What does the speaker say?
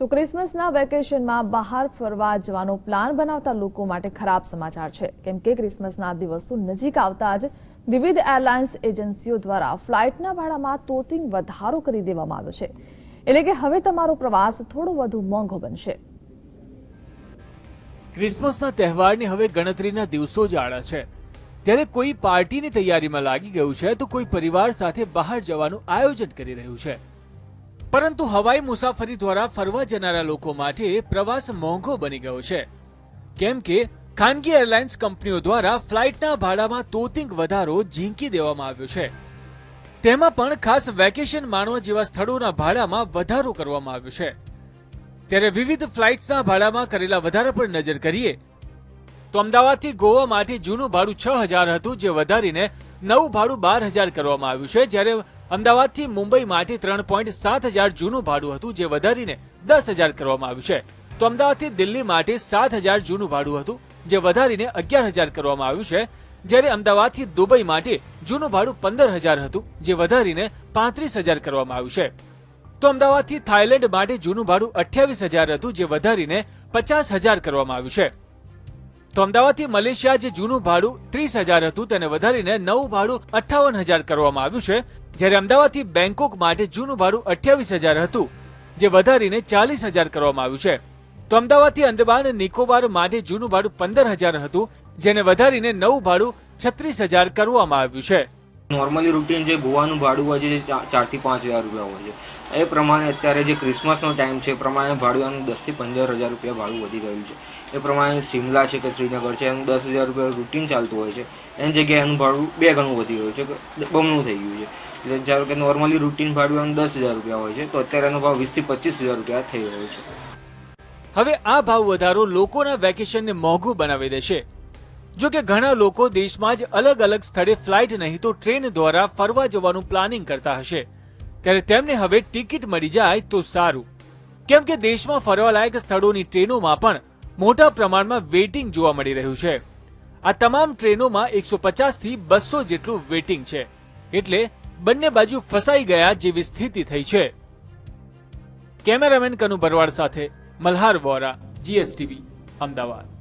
તો ક્રિસમસના વેકેશનમાં બહાર ફરવા જવાનો પ્લાન બનાવતા લોકો માટે ખરાબ સમાચાર છે. કેમ કે ક્રિસમસના દિવસો નજીક આવતા જ વિવિધ એરલાઇન્સ એજન્સીઓ દ્વારા ફ્લાઇટના ભાડામાં તોતિંગ વધારો કરી દેવામાં આવ્યો છે. એટલે કે હવે તમારો પ્રવાસ થોડો વધુ મોંઘો બનશે. ક્રિસમસના તહેવારની હવે ગણતરીના દિવસો જ આડા છે. ત્યારે કોઈ પાર્ટીની તૈયારીમાં લાગી ગયું છે તો કોઈ પરિવાર સાથે બહાર જવાનું આયોજન કરી રહ્યું છે. પરંતુ હવાઈ મુસાફરી દ્વારા ફરવા જનારા લોકો માટે પ્રવાસ મોંઘો બની ગયો છે. કેમ કે ખાનગી એરલાઇન્સ કંપનીઓ દ્વારા ફ્લાઇટના ભાડામાં તોતિંગ વધારો ઝીંકી દેવામાં આવ્યો છે. તેમાં પણ ખાસ વેકેશન માણવા જેવા સ્થળોના ભાડામાં વધારો કરવામાં આવ્યો છે. ત્યારે વિવિધ ફ્લાઇટ્સના ભાડામાં કરેલા વધારા પર નજર કરીએ, તો અમદાવાદથી ગોવા માટે જૂનું ભાડું છ હજાર હતું, જે વધારીને નવું ભાડું બાર હજાર કરવામાં આવ્યું છે, જ્યારે અમદાવાદથી મુંબઈ માટે ત્રણ પોઈન્ટ સાત હજાર જૂનું ભાડું હતું, જે વધારીને દસ હજાર કરવામાં આવ્યું છે. તો અમદાવાદથી દિલ્હી માટે સાત હજાર જૂનું ભાડું હતું, જે વધારીને અગિયાર હજાર કરવામાં આવ્યું છે. જ્યારે અમદાવાદથી દુબઈ માટે જૂનું ભાડું પંદર હજાર હતું, જે વધારીને પાંત્રીસ હજાર કરવામાં આવ્યું છે. તો અમદાવાદથી થાઇલેન્ડ માટે જૂનું ભાડું અઠ્યાવીસ હજાર હતું, જે વધારીને પચાસ હજાર કરવામાં આવ્યું છે. તો અમદાવાદથી મલેશિયા જે જૂનું ભાડું ત્રીસ હજાર હતું, તેને વધારીને નવું ભાડું અઠ્ઠાવન હજાર કરવામાં આવ્યું છે. જ્યારે અમદાવાદથી બેંકોક માટે જૂનું ભાડું અઠ્યાવીસ હજાર હતું, જે વધારીને ચાલીસ હજાર કરવામાં આવ્યું છે. તો અમદાવાદથી અંદમાન નિકોબાર માટે જૂનું ભાડું પંદર હજાર હતું, જેને વધારીને નવું ભાડું છત્રીસ હજાર કરવામાં આવ્યું છે. નોર્મલી રૂટીન જે ગોવાનું ભાડું હોય છે, જે ચારથી પાંચ હજાર રૂપિયા હોય છે. એ પ્રમાણે અત્યારે જે ક્રિસમસનો ટાઈમ છે, એ પ્રમાણે ભાડું દસથી પંદર હજાર રૂપિયા ભાડું વધી ગયું છે. એ પ્રમાણે શિમલા છે કે શ્રીનગર છે, એનું દસ હજાર રૂપિયા રૂટીન ચાલતું હોય છે. એની જગ્યાએ એનું ભાડું બે ગણું વધી ગયું છે બમણું થઈ ગયું છે. એટલે ધારો કે નોર્મલી રૂટીન ભાડું એનું દસ હજાર રૂપિયા હોય છે, તો અત્યારે એનો ભાવ વીસથી પચીસ હજાર રૂપિયા થઈ રહ્યો છે. હવે આ ભાવ વધારો લોકોના વેકેશનને મોંઘું બનાવી દેશે. જો કે ઘણા લોકો દેશમાં જ અલગ અલગ સ્થળે ફ્લાઇટ નહીં તો ટ્રેન દ્વારા ફરવા જવાનું પ્લાનિંગ કરતા હશે. ત્યારે તેમને હવે ટિકિટ મળી જાય તો સારું. કેમ કે દેશમાં ફરવાલાયક સ્થળોની ટ્રેનોમાં પણ મોટા પ્રમાણમાં વેઇટિંગ જોવા મળી રહ્યું છે. આ તમામ ટ્રેનોમાં એકસો થી બસો જેટલું વેઇટિંગ છે. એટલે બંને બાજુ ફસાઈ ગયા જેવી સ્થિતિ થઈ છે. કેમેરામેન કનુ બરવાડ સાથે મલ્હાર વોરા, જીએસટીવી, અમદાવાદ.